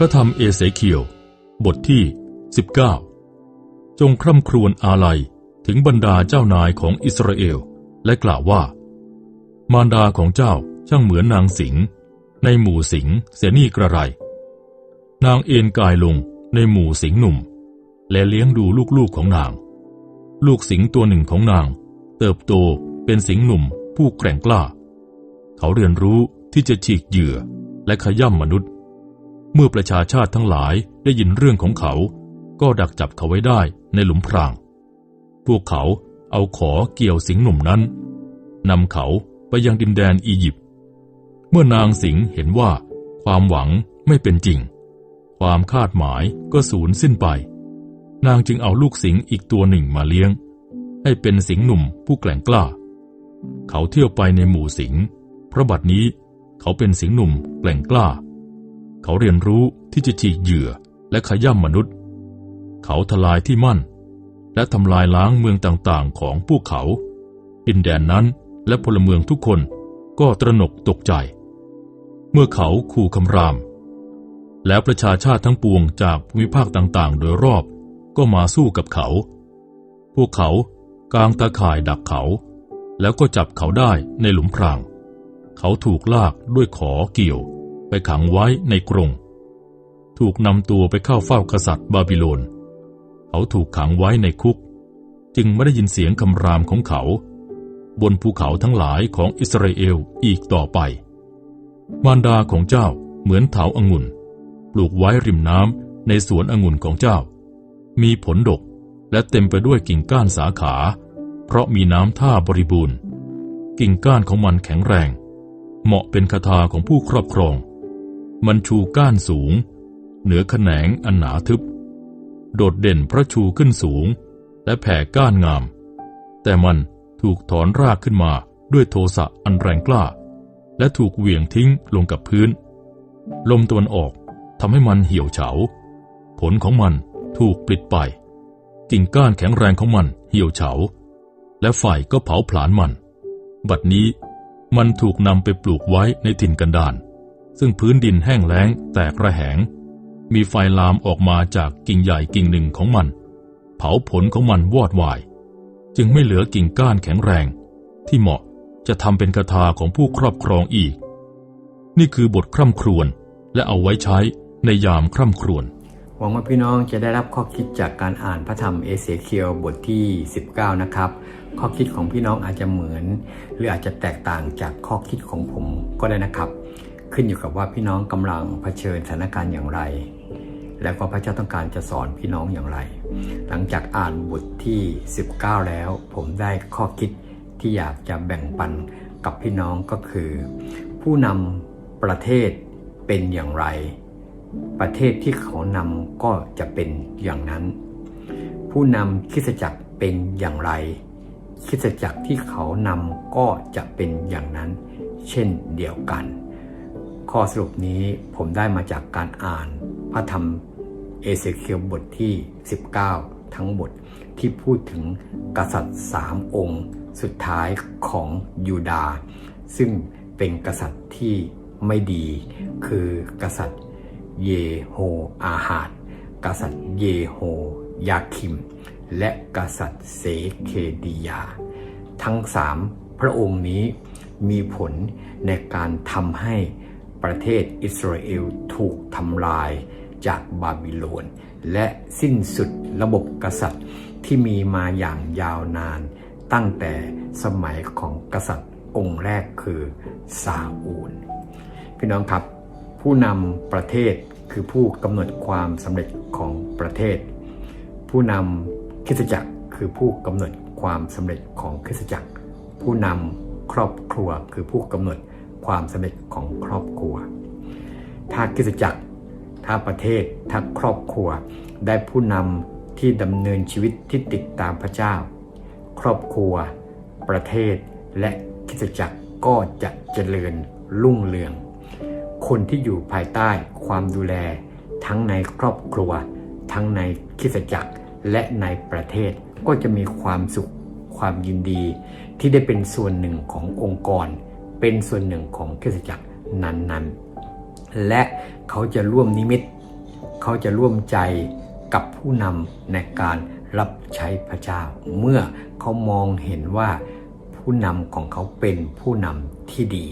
ระธรรมเอเสเคียว บทที่ 19 จงคร่ำครวญอาลัยถึงบรรดาเจ้านายของอิสราเอล และกล่าวว่า มารดาของเจ้าช่างเหมือนนางสิง ในหมู่สิงเสนีกระไร นางเอ็นกายลงในหมู่สิงหนุ่ม และเลี้ยงดูลูกๆของนาง ลูกสิงตัวหนึ่งของนาง เติบโตเป็นสิงห์หนุ่มผู้แกร่งกล้า เขาเรียนรู้ที่จะฉีกเหยื่อและขย่ำมนุษย์ เมื่อประชาชาติทั้งหลายได้ยินเรื่องของเขา ก็ดักจับเขาไว้ได้ในหลุมพราง พวกเขาเอาขอเกี่ยวสิงหนุ่มนั้นนำเขาไปยังดินแดนอียิปต์ เมื่อนางสิงเห็นว่า ความหวังไม่เป็นจริง ความคาดหมายก็สูญสิ้นไป นางจึงเอาลูกสิงอีกตัวหนึ่งมาเลี้ยง ให้เป็นสิงหนุ่มผู้แกร่งกล้า เขาเที่ยวไปในหมู่สิงเพราะบัดนี้เขาเป็นสิงหนุ่มแกร่งกล้า เขาเรียนรู้ที่จะฉีกเหยื่อและขย่ำมนุษย์ เขาทลายที่มั่น และทำลายล้างเมืองต่างๆ ของพวกเขาดินแดนนั้นและพลเมืองทุกคนก็ตระหนกตกใจ เมื่อเขาขู่คำราม แล้วประชาชาติทั้งปวงจากภูมิภาคต่างๆ โดยรอบก็มาสู้กับเขา พวกเขากางตาข่ายดักเขา แล้วก็จับเขาได้ในหลุมพราง เขาถูกลากด้วยขอเกี่ยว ไปขังไว้ในกรงถูกนำตัวไปเข้าเฝ้ากษัตริย์บาบิโลน เขาถูกขังไว้ในคุก จึงไม่ได้ยินเสียงคำรามของเขา บนภูเขาทั้งหลายของอิสราเอลอีกต่อไป มารดาของเจ้าเหมือนเถาองุ่นปลูกไว้ริมน้ำในสวนองุ่นของเจ้า มีผลดกและเต็มไปด้วยกิ่งก้านสาขา เพราะมีน้ำท่าบริบูรณ์ กิ่งก้านของมันแข็งแรง เหมาะเป็นคาถาของผู้ครอบครอง มันชูก้านสูง เหนือแขนงอันหนาทึบ โดดเด่นพระชูขึ้นสูง และแผ่ก้านงาม แต่มันถูกถอนรากขึ้นมาด้วยโทสะอันแรงกล้า และถูกเหวี่ยงทิ้งลงกับพื้น ลมตะวันออกทำให้มันเหี่ยวเฉา ผลของมันถูกปลิดไป กิ่งก้านแข็งแรงของมันเหี่ยวเฉา และไฟก็เผาผลาญมัน บัดนี้มันถูกนำไปปลูกไว้ในถิ่นกันดาร ซึ่งพื้นดินแห้งแล้งแตกระแหง มีไฟลามออกมาจากกิ่งใหญ่กิ่งหนึ่งของมัน เผาผลของมันวอดวาย จึงไม่เหลือกิ่งก้านแข็งแรง ที่เหมาะจะทำเป็นกระทาของผู้ครอบครองอีก นี่คือบทคร่ำครวญและเอาไว้ใช้ในยามคร่ำครวญหวังว่าพี่น้องจะได้รับข้อคิดจากการอ่านพระธรรมเอเสเคียวบทที่ 19 นะครับ ข้อคิดของพี่น้องอาจจะเหมือน หรืออาจจะแตกต่างจากข้อคิดของผมก็ได้นะครับ ขึ้นอยู่กับว่าพี่น้องกำลังเผชิญสถานการณ์อย่างไร แล้วก็พระเจ้าต้องการจะสอนพี่น้องอย่างไร หลังจากอ่านบทที่ 19 แล้ว ผมได้ข้อคิดที่อยากจะแบ่งปันกับพี่น้องก็คือ ผู้นำประเทศเป็นอย่างไร ประเทศที่เขานำก็จะเป็นอย่างนั้น ผู้นำคิสจักรเป็นอย่างไร คิสจักรที่เขานำก็จะเป็นอย่างนั้น เช่นเดียวกัน ข้อสรุปนี้ผมได้มาจากการอ่านพระธรรมเอเสเคียวบทที่ 19 ทั้งหมดที่พูดถึงกษัตริย์สามองค์ สุดท้ายของยูดาห์ซึ่งเป็นกษัตริย์ที่ไม่ดี คือกษัตริย์เยโฮอาหาด กษัตริย์เยโฮยาคิม และกษัตริย์เซเคดียา ทั้งสามพระองค์นี้มีผลในการทำให้ ประเทศอิสราเอลถูกทำลายจากบาบิโลน และสิ้นสุดระบบกษัตริย์ที่มีมาอย่างยาวนาน ตั้งแต่สมัยของกษัตริย์องค์แรกคือซาอูล พี่น้องครับ ผู้นำประเทศคือผู้กำหนดความสำเร็จของประเทศ ผู้นำคริสตจักรคือผู้กำหนดความสำเร็จของคริสตจักร ผู้นำครอบครัวคือผู้กำหนด ความสำเร็จของครอบครัว ถ้าคิสจักร ถ้าประเทศ ถ้าครอบครัว ได้ผู้นำที่ดำเนินชีวิตที่ติดตามพระเจ้า ครอบครัว ประเทศ และคิสจักรก็จะเจริญรุ่งเรือง คนที่อยู่ภายใต้ความดูแล ทั้งในครอบครัว ทั้งในคิสจักรและในประเทศก็จะมีความสุขความยินดี ที่ได้เป็นส่วนหนึ่งขององค์กร เป็นส่วนหนึ่งของคริสตจักรนั้นๆ และเขาจะร่วมนิมิต เขาจะร่วมใจกับผู้นำในการรับใช้พระเจ้า เมื่อเขามองเห็นว่าผู้นำของเขาเป็นผู้นำที่ดี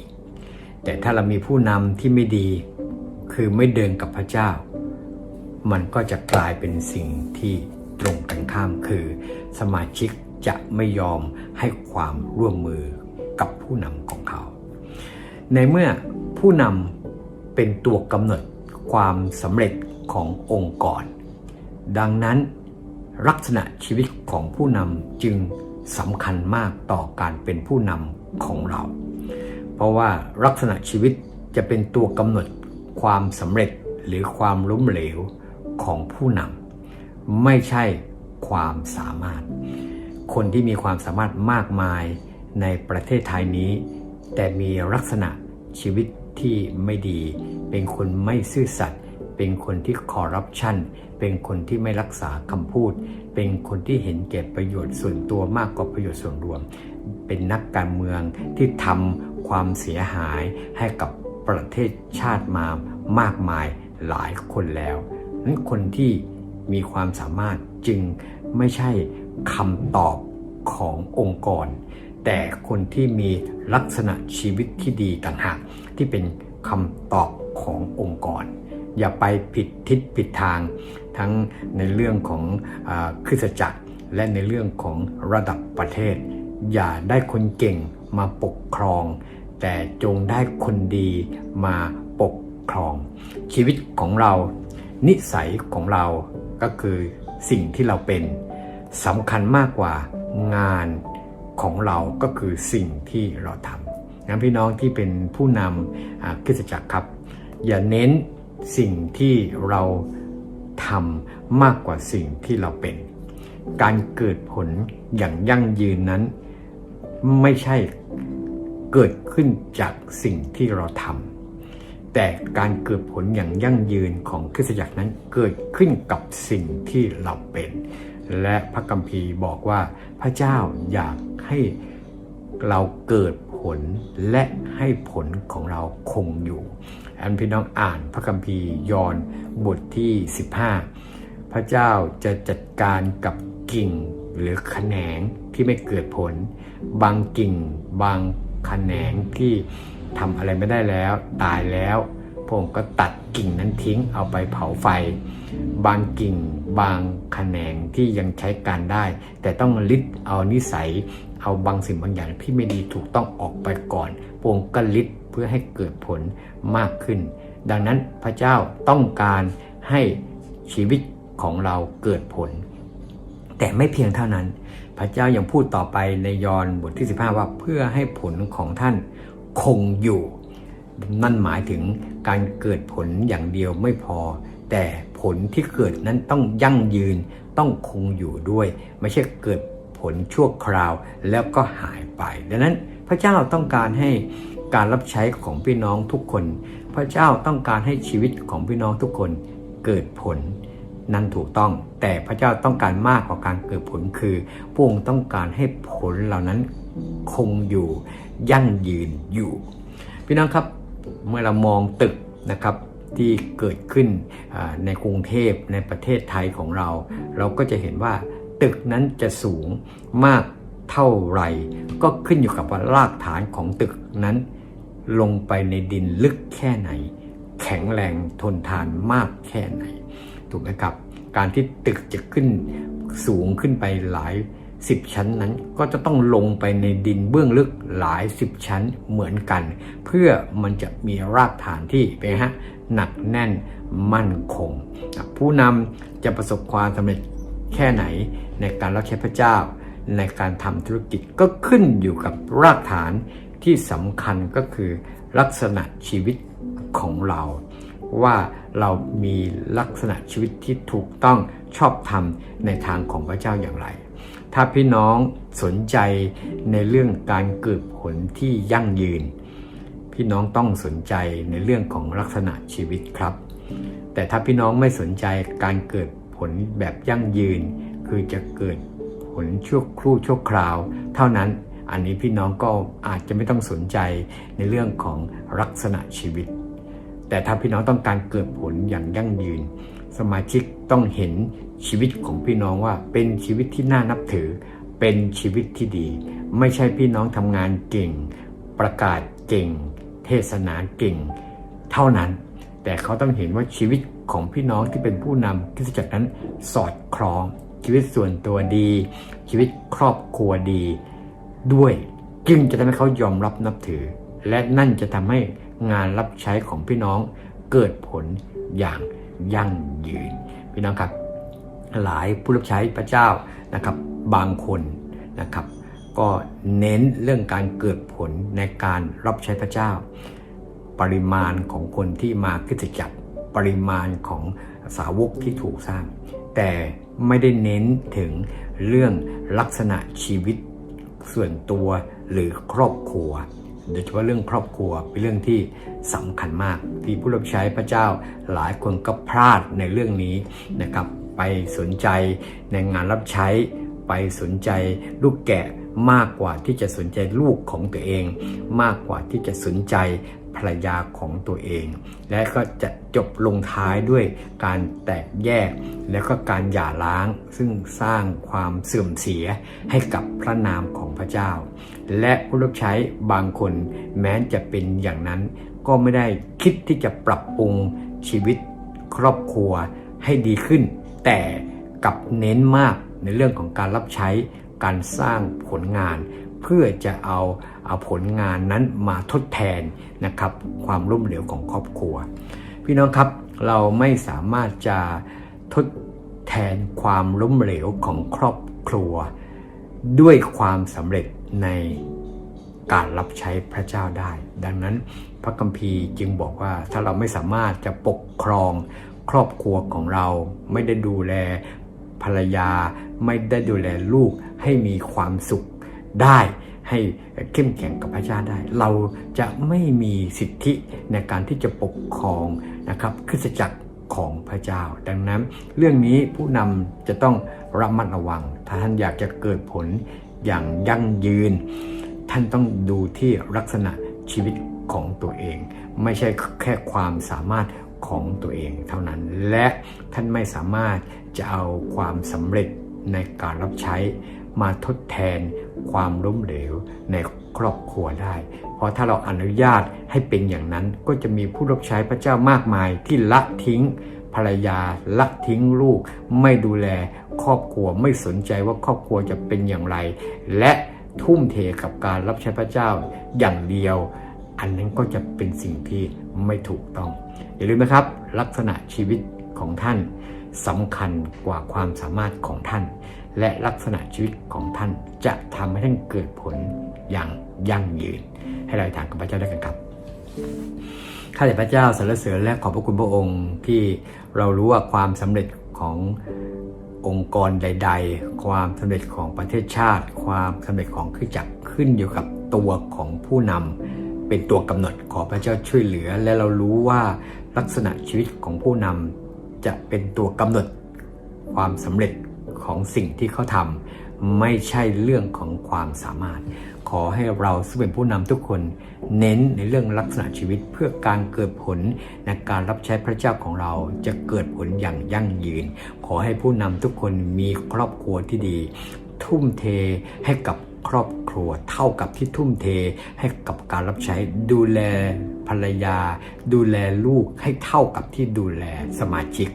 แต่ถ้าเรามีผู้นำที่ไม่ดี คือไม่เดินกับพระเจ้า มันก็จะกลายเป็นสิ่งที่ตรงกันข้ามคือ สมาชิกจะไม่ยอมให้ความร่วมมือกับผู้นำของเขา ในเมื่อผู้นำเป็นตัวกำหนดความสำเร็จขององค์กร ดังนั้นลักษณะชีวิตของผู้นำจึงสำคัญมากต่อการเป็นผู้นำของเรา เพราะว่าลักษณะชีวิตจะเป็นตัวกำหนดความสำเร็จหรือความล้มเหลวของผู้นำไม่ใช่ความสามารถ คนที่มีความสามารถมากมายในประเทศไทยนี้ แต่มีลักษณะ ชีวิตที่ไม่ดี เป็นคนไม่ซื่อสัตย์เป็นคนที่คอร์รัปชันเป็นคนที่ไม่รักษาคำพูด เป็นคนที่เห็นแก่ประโยชน์ส่วนตัวมากกว่าประโยชน์ส่วนรวม เป็นนักการเมืองที่ทำความเสียหายให้กับประเทศชาติมามากมายหลายคนแล้วนั้นคนที่มีความสามารถจึงไม่ใช่คำตอบขององค์กร แต่คนที่มีลักษณะชีวิตที่ดีต่างหากที่เป็นคำตอบขององค์กร อย่าไปผิดทิศผิดทาง ทั้งในเรื่องของอาคริสตจักร และในเรื่องของระดับประเทศ อย่าได้คนเก่งมาปกครอง แต่จงได้คนดีมาปกครอง ชีวิตของเรา นิสัยของเราก็คือสิ่งที่เราเป็นสำคัญมากกว่างาน ของเราก็คือสิ่งที่เราทำงั้นพี่น้องที่เป็นผู้นำคริสตจักรครับ อย่าเน้นสิ่งที่เราทำมากกว่าสิ่งที่เราเป็น การเกิดผลอย่างยั่งยืนนั้น ไม่ใช่เกิดขึ้นจากสิ่งที่เราทำแต่การเกิดผลอย่างยั่งยืนของคริสตจักรนั้นเกิดขึ้นกับสิ่งที่เราเป็น และพระกัมภีร์บอกว่าพระเจ้าอยากให้เราเกิดผลและให้ผลของเราคงอยู่ อันพี่น้องอ่านพระคัมภีร์ยอห์นบทที่ 15 พระเจ้าจะจัดการกับกิ่งหรือแขนงที่ไม่เกิดผล บางกิ่งบางแขนงที่ทำอะไรไม่ได้แล้วตายแล้วพระองค์ก็ตัดกิ่งนั้นทิ้งเอาไปเผาไฟ บางกิ่งบางแขนงที่ยังใช้การได้ แต่ต้องลิดเอานิสัย เอาบางสิ่งบางอย่างที่ไม่ดีถูกต้องออกไปก่อนพระองค์ก็ลิดเพื่อให้เกิดผลมากขึ้น ดังนั้นพระเจ้าต้องการให้ชีวิตของเราเกิดผล แต่ไม่เพียงเท่านั้น พระเจ้ายังพูดต่อไปในยอห์นบทที่ 15 ว่าเพื่อให้ผลของท่านคงอยู่ นั่นหมายถึงการเกิดผลอย่างเดียวไม่พอ แต่ ผลที่เกิดนั้นต้องยั่งยืนต้องคงอยู่ด้วย ไม่ใช่เกิดผลชั่วคราวแล้วก็หายไป ดังนั้นพระเจ้าต้องการให้การรับใช้ของพี่น้องทุกคน พระเจ้าต้องการให้ชีวิตของพี่น้องทุกคนเกิดผลนั้นถูกต้อง แต่พระเจ้าต้องการมากกว่าการเกิดผลคือพระองค์ต้องการให้ผลเหล่านั้นคงอยู่ยั่งยืนอยู่ พี่น้องครับเมื่อเรามองตึกนะครับ ที่เกิดขึ้นในกรุงเทพในประเทศไทยของเรา เราก็จะเห็นว่าตึกนั้นจะสูงมากเท่าไหร่ ก็ขึ้นอยู่กับว่ารากฐานของตึกนั้น ลงไปในดินลึกแค่ไหน แข็งแรงทนทานมากแค่ไหนถูกไหมครับ การที่ตึกจะขึ้นสูงขึ้นไปหลาย สิบชั้นนั้นก็จะต้องลงไปในดินเบื้องลึกหลายสิบชั้นเหมือนกัน เพื่อมันจะมีรากฐานที่เป็นฮะหนักแน่นมั่นคง ผู้นำจะประสบความสำเร็จแค่ไหนในการรับใช้พระเจ้า ในการทำธุรกิจก็ขึ้นอยู่กับรากฐานที่สำคัญก็คือลักษณะชีวิตของเรา ว่าเรามีลักษณะชีวิตที่ถูกต้องชอบธรรมในทางของพระเจ้าอย่างไร ถ้าพี่น้องสนใจในเรื่องการเกิดผลที่ยั่งยืน พี่น้องต้องสนใจในเรื่องของลักษณะชีวิตครับ แต่ถ้าพี่น้องไม่สนใจการเกิดผลแบบยั่งยืน คือจะเกิดผลชั่วครู่ชั่วคราว เท่านั้นอันนี้พี่น้องก็อาจจะไม่ต้องสนใจในเรื่องของลักษณะชีวิต แต่ถ้าพี่น้องต้องการเกิดผลอย่างยั่งยืน สมาชิกต้องเห็นชีวิตของพี่น้องว่าเป็นชีวิตที่น่านับถือ เป็นชีวิตที่ดี ไม่ใช่พี่น้องทำงานเก่ง ประกาศเก่ง เทศนาเก่ง เท่านั้น แต่เขาต้องเห็นว่าชีวิตของพี่น้องที่เป็นผู้นำคริสตจักรนั้นสอดคล้อง ชีวิตส่วนตัวดี ชีวิตครอบครัวดี ด้วยจึงจะทำให้เขายอมรับนับถือ และนั่นจะทำให้งานรับใช้ของพี่น้องเกิดผลอย่างยั่ง ยืนพี่น้องครับหลายผู้รับใช้พระเจ้านะครับบางคนนะครับ ก็เน้นเรื่องการเกิดผลในการรับใช้พระเจ้า ปริมาณของคนที่มาคริสตจักรปริมาณของสาวกที่ถูกสร้าง แต่ไม่ได้เน้นถึงเรื่องลักษณะชีวิตส่วนตัวหรือครอบครัว โดยเฉพาะเรื่องครอบครัวเป็นเรื่องที่สำคัญมาก ที่ผู้รับใช้พระเจ้าหลายคนก็พลาดในเรื่องนี้นะครับ ไปสนใจในงานรับใช้ ไปสนใจลูกแกะมากกว่าที่จะสนใจลูกของตัวเอง มากกว่าที่จะสนใจภรรยาของตัวเอง และก็จะจบลงท้ายด้วยการแตกแยก แล้วก็การหย่าร้างซึ่งสร้างความเสื่อมเสียให้กับพระนามของพระเจ้า และผู้รับใช้บางคนแม้จะเป็นอย่างนั้น ก็ไม่ได้คิดที่จะปรับปรุงชีวิตครอบครัวให้ดีขึ้น แต่กับเน้นมากในเรื่องของการรับใช้การสร้างผลงาน เพื่อจะเอาเอาผลงานนั้นมาทดแทนนะครับ ความล้มเหลวของครอบครัว พี่น้องครับเราไม่สามารถจะทดแทนความล้มเหลวของครอบครัว ด้วยความสำเร็จ ในการรับใช้พระเจ้าได้ ดังนั้นพระคัมภีร์จึงบอกว่าถ้าเราไม่สามารถจะปกครองครอบครัวของเรา ไม่ได้ดูแลภรรยา ไม่ได้ดูแลลูกให้มีความสุขได้ให้เข้มแข็งกับพระเจ้าได้ เราจะไม่มีสิทธิในการที่จะปกครองนะครับคริสตจักรของพระเจ้า ดังนั้น เรื่องนี้ผู้นำจะต้องระมัดระวัง ถ้าท่านอยากจะเกิดผล อย่างยั่งยืน ท่านต้องดูที่ลักษณะชีวิตของตัวเอง ไม่ใช่แค่ความสามารถของตัวเองเท่านั้น และท่านไม่สามารถจะเอาความสำเร็จในการรับใช้มาทดแทนความล้มเหลวในครอบครัวได้ เพราะถ้าเราอนุญาตให้เป็นอย่างนั้นก็จะมีผู้รับใช้พระเจ้ามากมายที่ละทิ้งภรรยาละทิ้งลูก ไม่ดูแล ครอบครัวไม่สนใจว่าครอบครัวจะเป็นอย่างไร และทุ่มเทกับการรับใช้พระเจ้าอย่างเดียว อันนั้นก็จะเป็นสิ่งที่ไม่ถูกต้อง อย่าลืมนะครับ ลักษณะชีวิตของท่านสำคัญกว่าความสามารถของท่าน และลักษณะชีวิตของท่านจะทำให้ท่านเกิดผลอย่างยั่งยืน ให้เราถามกับพระเจ้าด้วยกันครับข้าแต่พระเจ้าสรรเสริญและขอบพระคุณพระองค์ที่เรารู้ว่าความสำเร็จของ องค์กรใด ๆ ความสำเร็จของประเทศชาติ ความสำเร็จของขึ้นจักรขึ้นอยู่กับตัวของผู้นำเป็นตัวกำหนดขอพระเจ้าช่วยเหลือ และเรารู้ว่าลักษณะชีวิตของผู้นำจะเป็นตัวกำหนดความสำเร็จของสิ่งที่เขาทำไม่ใช่เรื่องของความสามารถ ขอให้เราซึ่งเป็นผู้นำทุกคน เน้นในเรื่องลักษณะชีวิตเพื่อการเกิดผลในการรับใช้พระเจ้าของเราจะเกิดผลอย่างยั่งยืน ขอให้ผู้นำทุกคนมีครอบครัวที่ดี ทุ่มเทให้กับครอบครัวเท่ากับที่ทุ่มเทให้กับการรับใช้ดูแลภรรยา ดูแลลูกให้เท่ากับที่ดูแลสมาชิก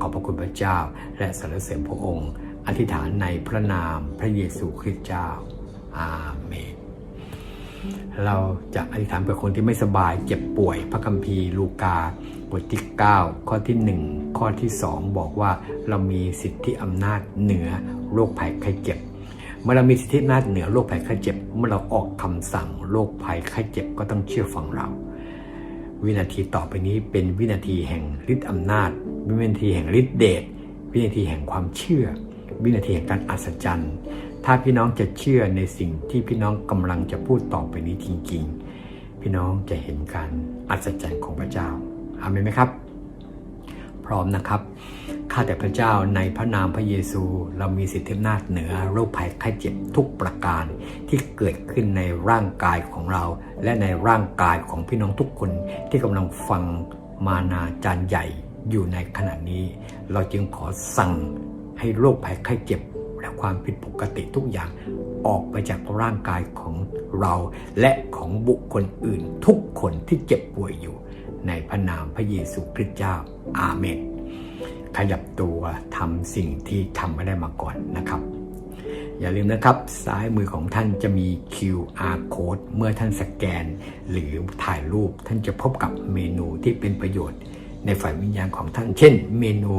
ขอบพระคุณพระเจ้า และสรรเสริญพระองค์ อธิษฐานในพระนามพระเยซูคริสต์เจ้าอาเมน เราจะอธิษฐานเพื่อคนที่ไม่สบายเจ็บป่วย พระคัมภีร์ลูกาบทที่ 9 ข้อที่ 1 ข้อที่ 2 บอกว่าเรามีสิทธิอำนาจเหนือโรคภัยไข้เจ็บ เมื่อเรามีสิทธิอำนาจเหนือโรคภัยไข้เจ็บ เมื่อเราออกคำสั่งโรคภัยไข้เจ็บก็ต้องเชื่อฟังเรา วินาทีต่อไปนี้เป็นวินาทีแห่งฤทธิอำนาจ วินาทีแห่งฤทธิเดช วินาทีแห่งความเชื่อ วินาทีแห่งการอัศจรรย์ ถ้าพี่น้องจะเชื่อในสิ่งที่พี่น้องกำลังจะพูดต่อไปนี้จริงๆ พี่น้องจะเห็นการอัศจรรย์ของพระเจ้าอาเมนไหมครับ พร้อมนะครับข้าแต่พระเจ้าในพระนามพระเยซู เรามีสิทธิอำนาจเหนือโรคภัยไข้เจ็บทุกประการที่เกิดขึ้นในร่างกายของเรา และในร่างกายของพี่น้องทุกคนที่กำลังฟังมานาจารย์ใหญ่อยู่ในขณะนี้ เราจึงขอสั่งให้โรคภัยไข้เจ็บ ความผิดปกติทุกอย่างออกไปจากร่างกายของเราและของบุคคลอื่นทุกคนที่เจ็บป่วยอยู่ ในพระนามพระเยซูคริสต์เจ้า อาเมน ขยับตัวทำสิ่งที่ทำไม่ได้มาก่อนนะครับอย่าลืมนะครับ ซ้ายมือของท่านจะมี QR code เมื่อท่านสแกน หรือถ่ายรูปท่านจะพบกับเมนูที่เป็นประโยชน์ ในฝ่ายวิญญาณของท่าน เช่น เมนู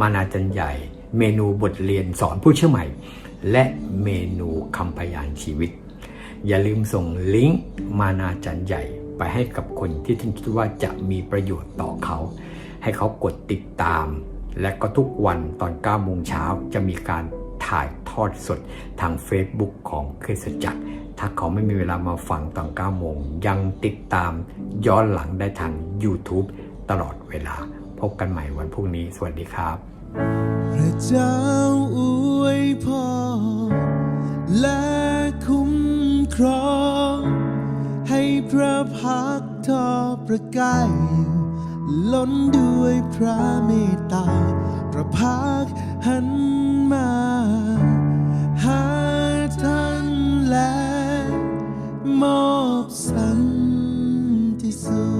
มานาจันใหญ่ เมนูบทเรียนสอนผู้เชื่อใหม่ และเมนูคำพยานชีวิต อย่าลืมส่งลิงก์มานาจันใหญ่ไปให้กับคนที่ท่านคิดว่าจะมีประโยชน์ต่อเขา ให้เขากดติดตาม และก็ทุกวันตอน9โมงเช้าจะมีการถ่ายทอดสดทาง Facebook ของคริสจักร ถ้าเขาไม่มีเวลามาฟังตอน9โมง ยังติดตามย้อนหลังได้ทาง YouTube ตลอดเวลา พบกันใหม่วันพรุ่งนี้ สวัสดีครับ เจ้าอวยพรและคุ้มครอง ให้พระพักทอประกายอยู่ล้นด้วยพระเมตตา พระพักหันมา หาท่านและมอบสันติสุข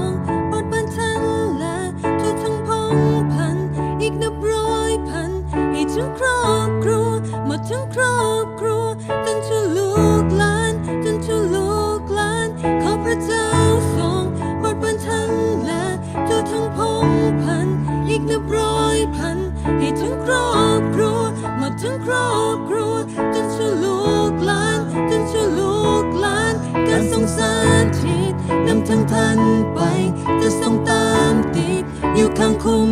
ทั้งครอบครัวจนชั่วลูกหลานจนชั่วลูกหลานข้าพระเจ้าทรงโปรดบันทันและทั่วทั้งพงพัน อีกนับร้อยพัน ให้ทั้งครอบครัวหมดทั้งครอบครัวจนชั่วลูกหลานจนชั่วลูกหลาน การทรงสาธิตนำทั้งท่านไป จะทรงตามติดอยู่ข้างคุ้ม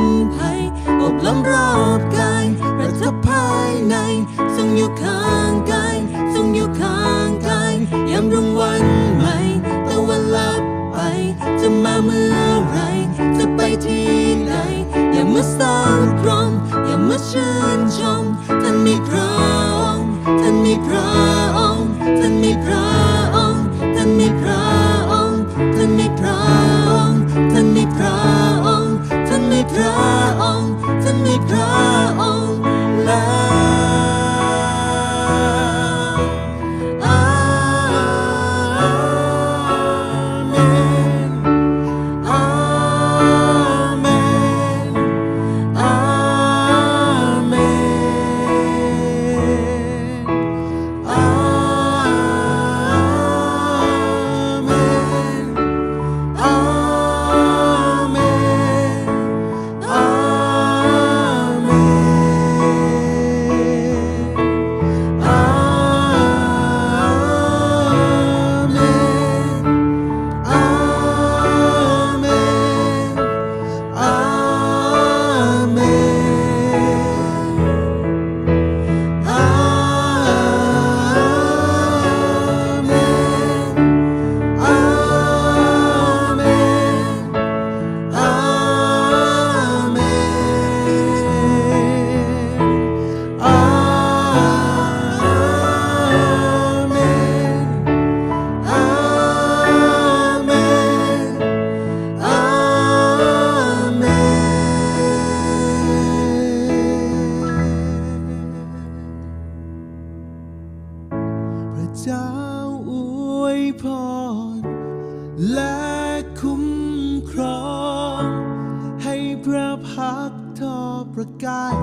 ทอประกาย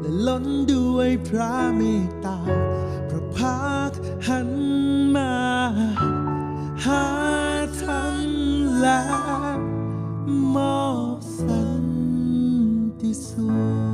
และล้นด้วยพระเมตตา พระพักหันมา หาท่านและมอบสันติสุข